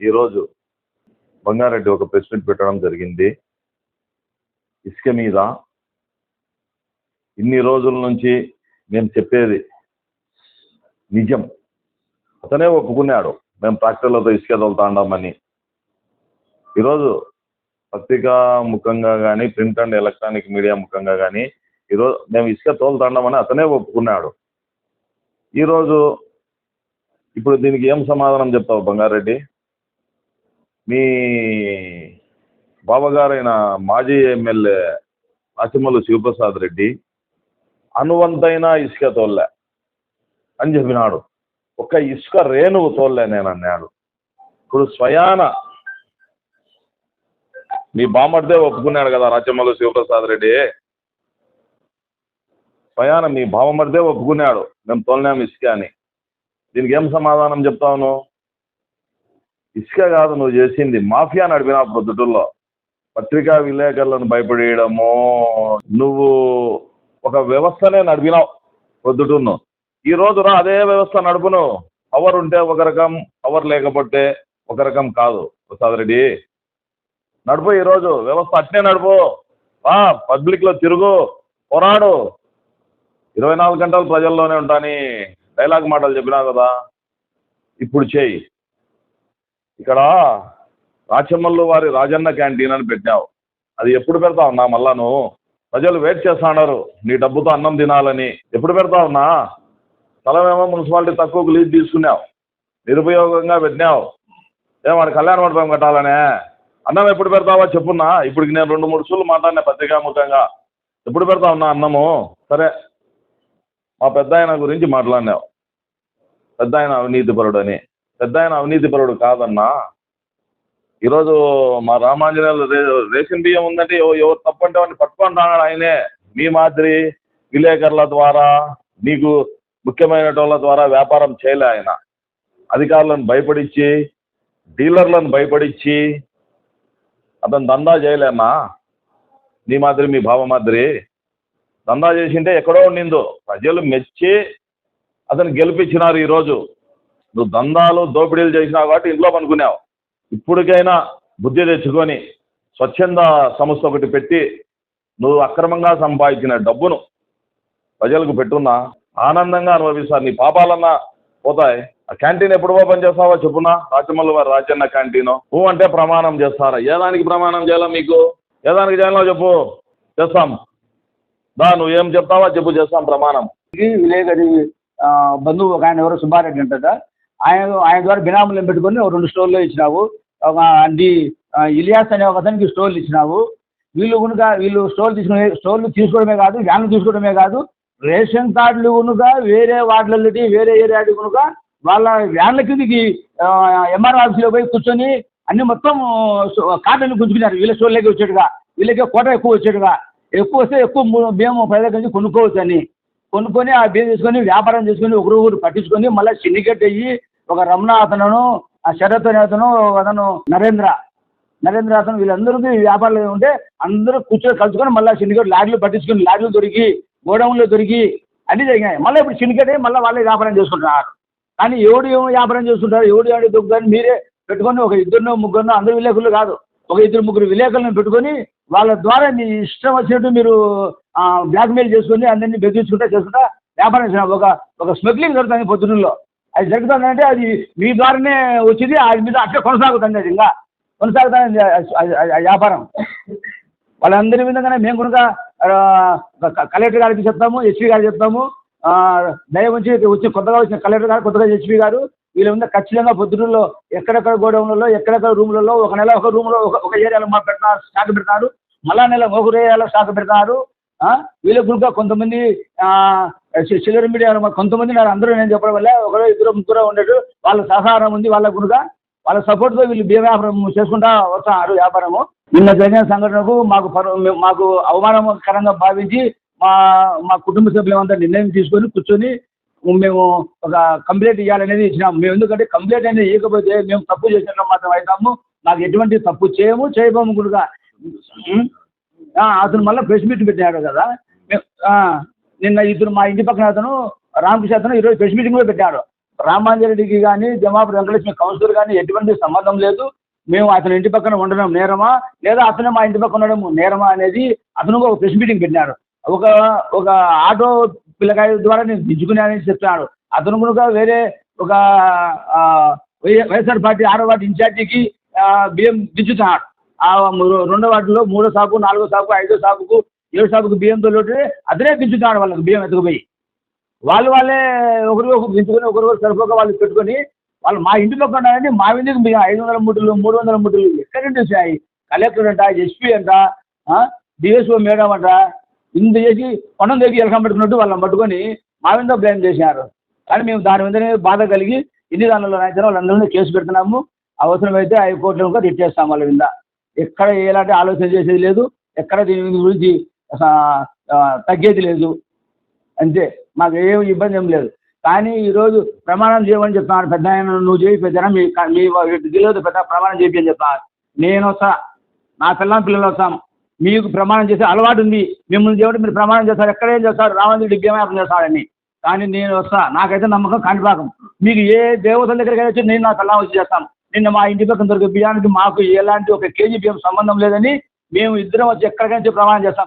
ఈరోజు బంగారెడ్డి ఒక press meet పెట్టడం జరిగింది. ఇసుక మీద ఇన్ని రోజుల నుంచి నేను చెప్పేది నిజం. అతనే ఒప్పుకున్నాడు. మేము ట్రాక్టర్లతో ఇసుక తోలుతాండామని ఈరోజు పత్రికా ముఖంగా కానీ ప్రింట్ అండ్ ఎలక్ట్రానిక్ మీడియా ముఖంగా కానీ ఈరోజు మేము ఇసుక తోలుతాండామని అతనే ఒప్పుకున్నాడు. ఈరోజు ఇప్పుడు దీనికి ఏం సమాధానం చెప్తావు బంగారెడ్డి? మీ బావగారైన మాజీ ఎమ్మెల్యే అసిమలు శివప్రసాద్ రెడ్డి అనువంతైన ఇసుక తోలే అని చెప్పినాడు. ఒక ఇసుక రేణువు తోలే నేను అన్నాడు. ఇప్పుడు స్వయాన మీ బామర్దే ఒప్పుకున్నాడు కదా రాచమల్లు శివప్రసాద్ రెడ్డి? స్వయాన మీ బావమర్దే ఒప్పుకున్నాడు. మేము తోలినాం ఇసుక అని. దీనికి ఏం సమాధానం చెప్తావు ఇసుక కాదు నువ్వు చేసింది మాఫియా నడిపినా ప్రొద్దుటూరులో పత్రికా విలేకరులను భయపడేయడము నువ్వు ఒక వ్యవస్థనే నడిపినావు ప్రొద్దుటూరును ఈ రోజు రా అదే వ్యవస్థ నడుపును. అవర్ ఉంటే ఒక రకం అవర్ లేకపోతే ఒక రకం కాదు. ప్రసాద్ రెడ్డి నడుపు ఈరోజు వ్యవస్థ అట్నే నడుపు. ఆ పబ్లిక్లో తిరుగు పోరాడు. ఇరవై నాలుగు గంటలు ప్రజల్లోనే ఉంటాని డైలాగ్ మాటలు చెప్పినా కదా. ఇప్పుడు చేయి. ఇక్కడ రాచమల్లు వారి రాజన్న క్యాంటీన్ అని పెట్టావు. అది ఎప్పుడు పెడతావు నా మళ్ళా నువ్వు ప్రజలు వెయిట్ చేస్తున్నారు నీ డబ్బుతో అన్నం తినాలని. ఎప్పుడు పెడతావు నా స్థలమేమో మున్సిపాలిటీ తక్కువకు లీజ్ తీసుకున్నావు. నిరుపయోగంగా పెట్టినావు. ఏమాడు కళ్యాణ మండపం కట్టాలనే. అన్నం ఎప్పుడు పెడతావా చెప్పున్నా. ఇప్పుడు నేను రెండు మూడు సూళ్ళు మాట్లాడినా పత్రికాముఖంగా ఎప్పుడు పెడతా నా అన్నము? సరే. మా పెద్ద ఆయన గురించి మాట్లాడినావు. పెద్ద ఆయన అవినీతిపరుడు అని పెద్ద ఆయన అవినీతిపరుడు కాదన్నా. ఈరోజు మా రామాంజనేయులు రే రేషన్ బియ్యం ఉందంటే ఎవరు తప్పంటే వాడిని పట్టుకుంటున్నాడు ఆయనే. మీ మాదిరి విలేకరుల ద్వారా నీకు ముఖ్యమైన వాళ్ళ ద్వారా వ్యాపారం చేయలే ఆయన. అధికారులను భయపడించి డీలర్లను భయపడించి అతను దందా చేయలేనా నీ మాదిరి మీ భావ మాదిరి దందా చేసింటే ఎక్కడో ఉండిందో. ప్రజలు మెచ్చి అతను గెలిపించినారు ఈరోజు. నువ్వు దందాలు దోపిడీలు చేసినావు కాబట్టి ఇంట్లో పనుకున్నావు. ఇప్పటికైనా బుద్ధి తెచ్చుకొని స్వచ్ఛంద సంస్థ ఒకటి పెట్టి నువ్వు అక్రమంగా సంపాదించిన డబ్బును ప్రజలకు పెట్టున్నా ఆనందంగా అనుభవిస్తారు నీ పాపాలన్నా పోతాయి. ఆ క్యాంటీన్ ఎప్పుడు ఓపెన్ చేస్తావా చెప్పునా? రాజమల్లి వారి రాజన్న క్యాంటీన్. నువ్వు అంటే ప్రమాణం చేస్తారా? ఏ దానికి ప్రమాణం చేయాలా మీకు? ఏ దానికి చేయాలో చెప్పు. చేస్తాం. దా నువ్వు ఏం చెప్తావా చెప్పు. చేస్తాం ప్రమాణం. విలేకరి బంధువు ఒక ఆయన ఎవరో సుబ్బారెడ్డి అంటారా ఆయన ఆయన ద్వారా బినాములను పెట్టుకొని ఒక రెండు స్టోర్లు ఇచ్చినావు. ఒక అది ఇలియాస్ అనే ఒక అతనికి స్టోర్లు ఇచ్చినావు. వీళ్ళు కనుక వీళ్ళు స్టోర్లు తీసుకునే స్టోర్లు తీసుకోవడమే కాదు వ్యాన్లు తీసుకోవడమే కాదు రేషన్ కార్డులు కనుక వేరే వార్డులకి వేరే ఏరియాకి కనుక వాళ్ళ వ్యాన్ల కిందకి ఎంఆర్ ఆఫీస్లో పోయి కూర్చొని అన్ని మొత్తం కార్డులను గుంజుకున్నారు. వీళ్ళ స్టోర్లోకి వచ్చేట్టుగా వీళ్ళకే కోట ఎక్కువ వచ్చేట్టుగా. ఎక్కువ వస్తే ఎక్కువ మేము బియ్యం ప్రజల నుంచి కొనుక్కోవచ్చు అని కొనుక్కొని ఆ బియ్యం తీసుకొని వ్యాపారం చేసుకొని ఒకరు పట్టించుకొని మళ్ళీ సిండికేట్ అయ్యి ఒక రమణ అతను ఆ శరత్ అనే అతను అతను నరేంద్ర నరేంద్ర అతను వీళ్ళందరికీ వ్యాపారాలు ఉంటే అందరూ కూర్చొని కలుసుకొని మళ్ళీ సిండికేట్ లాడ్లు పట్టించుకొని లాడ్లు దొరికి గోడౌన్లో దొరికి అన్నీ జరిగినాయి. మళ్ళీ ఇప్పుడు సిండికేట్ అయ్యి మళ్ళీ వాళ్ళే వ్యాపారం చేసుకుంటున్నారు. కానీ ఎవడు ఏమో వ్యాపారం చేసుకుంటారు? ఎవడు ఎవడు దొరుకుతారు మీరే పెట్టుకొని ఒక ఇద్దరినో ముగ్గురునో అందరు విలేకరులు కాదు. ఒక ఇద్దరు ముగ్గురు విలేకరులను పెట్టుకొని వాళ్ళ ద్వారా మీ ఇష్టం వచ్చినట్టు మీరు బ్లాక్మెయిల్ చేసుకొని అందరినీ బెదిరించుకుంటా చేసుకుంటా వ్యాపారం చేసిన ఒక ఒక స్మగ్లింగ్ జరుగుతుంది పొద్దున్నలో అది జరుగుతుందంటే అది మీ ద్వారానే వచ్చింది అది మీద అట్లే కొనసాగుతుంది అది ఇంకా. కొనసాగుతుంది ఆ వ్యాపారం. వాళ్ళందరి విధంగానే మేము కనుక కలెక్టర్ గారికి చెప్తాము ఎస్పీ గారికి చెప్తాము ఆ, దయ వచ్చి వచ్చి కొత్తగా వచ్చిన కలెక్టర్ గారు కొత్తగా ఎస్పీ గారు వీళ్ళ మీద ఖచ్చితంగా పొద్దుటూరులో ఎక్కడెక్కడ గోడౌన్లలో ఎక్కడెక్కడ రూమ్లలో ఒక నెల ఒక రూమ్లో ఒక ఒక ఏరియాలో మా పెడతారు స్టాక్ పెడతారు మళ్ళా నెల ఒక ఏరియాలో స్టాక్ పెడతారు ఆ, వీళ్ళ కొంతమంది సిల్వర్ మీడియా కొంతమంది నాకు అందరూ నేను చెప్పడం వల్ల ఒకరో ఇద్దరు ముగ్గురు ఉండేట్టు వాళ్ళ సహకారం ఉంది వాళ్ళ గురుగా వాళ్ళ సపోర్ట్తో వీళ్ళు బియ్య వ్యాపారం చేసుకుంటా వస్తున్నారు వ్యాపారము. నిన్న జరిగిన సంఘటనకు మాకు మేము- మాకు అవమానకరంగా భావించి మా మా కుటుంబ సభ్యులంతా నిర్ణయం తీసుకొని కూర్చొని మేము ఒక కంప్లైంట్ ఇవ్వాలనేది ఇచ్చినాము. మేము ఎందుకంటే కంప్లైంట్ అనేది ఇవ్వకపోతే మేము తప్పు చేసిన మాత్రం అవుతాము మాకు ఎటువంటి తప్పు చేయము చేయబోము కూడా. అతను మళ్ళీ ప్రెస్ మీట్ పెట్టినాడు కదా. నిన్న ఇద్దరు మా ఇంటి పక్కన అతను రామకృష్ణ అతను ఈరోజు ప్రెస్ మీటింగ్ కూడా పెట్టాడు. రామాంజరెడ్డికి కానీ జమాపు వెంకటేశ్వర కౌన్సిలర్ కానీ ఎటువంటి సంబంధం లేదు. మేము అతని ఇంటి పక్కన ఉండడం నేరమా? లేదా అతను మా ఇంటి పక్కన ఉండడం నేరమా అనేది అతను ఒక ప్రెస్ మీటింగ్ పెట్టినాడు. ఒక ఒక ఆటో పిల్లకాయ ద్వారా నేను దించుకున్నానని చెప్తున్నాడు అతను కనుక వేరే ఒక వైఎస్ఆర్ పార్టీ ఆరో వార్డు ఇన్ఛార్జికి బియ్యం దించుతున్నాడు. ఆ రెండో వార్డులో మూడో సాకు నాలుగో సాకు ఐదో సాకుకు ఏ సాకుకు బియ్యంతో లోటు అతనే దించుతున్నాడు వాళ్ళకి బియ్యం ఎత్తుకుపోయి. వాళ్ళు వాళ్ళే ఒకరు ఒకరు దించుకొని ఒకరు సరిపోక వాళ్ళు పెట్టుకొని వాళ్ళు మా ఇంటిలో పక్కన మా ఇంటికి బియ్యం ఐదు వందల ముట్టులు మూడు వందల ముట్టులు ఎక్కడి నుంచి వచ్చాయి కలెక్టర్ అంట ఎస్పీ అంట డిఎస్ఓ మేడం అంట ఇంత చేసి కొండం దగ్గర ఎలకం పెట్టుకున్నట్టు వాళ్ళని పట్టుకొని మా మీద బ్లేమ్ చేసినారు కానీ మేము దాని మీదనే బాధ కలిగి ఇన్ని దానిలో రాయించిన వాళ్ళందరినీ కేసు పెడుతున్నాము. అవసరమైతే హైకోర్టులో కూడా రిట్ చేస్తాం వాళ్ళ మీద. ఎక్కడ ఎలాంటి ఆలోచన చేసేది లేదు. ఎక్కడ దీని గురించి తగ్గేది లేదు. అంతే. మాకు ఏమి ఇబ్బంది ఏం లేదు. కానీ ఈరోజు ప్రమాణం చేయమని చెప్తున్నాను పెద్ద ఆయన నువ్వు చేయి పెద్ద మీ మీ తెలియదు పెద్ద ప్రమాణం చేయి అని చెప్తున్నాను నేను వస్తా. నా పిల్లల పిల్లలు వస్తాం. మీకు ప్రమాణం చేసే అలవాటు ఉంది. మిమ్మల్ని దేవుడు మీరు ప్రమాణం చేస్తారు. ఎక్కడేం చేస్తారు? రామంది డిగ్యమాపం చేస్తారని. కానీ నేను వస్తా. నాకైతే నమ్మకం కాణిపాకం మీకు ఏ దేవతల దగ్గరికి వచ్చి నేను నా పిల్లలు వచ్చి చేస్తాను. నిన్న మా ఇంటి పక్కన దొరికే బియ్యానికి మాకు ఎలాంటి ఒక కేజీ బియ్యం సంబంధం లేదని మేము ఇద్దరం వచ్చి ఎక్కడికైనా ప్రమాణం చేస్తాం.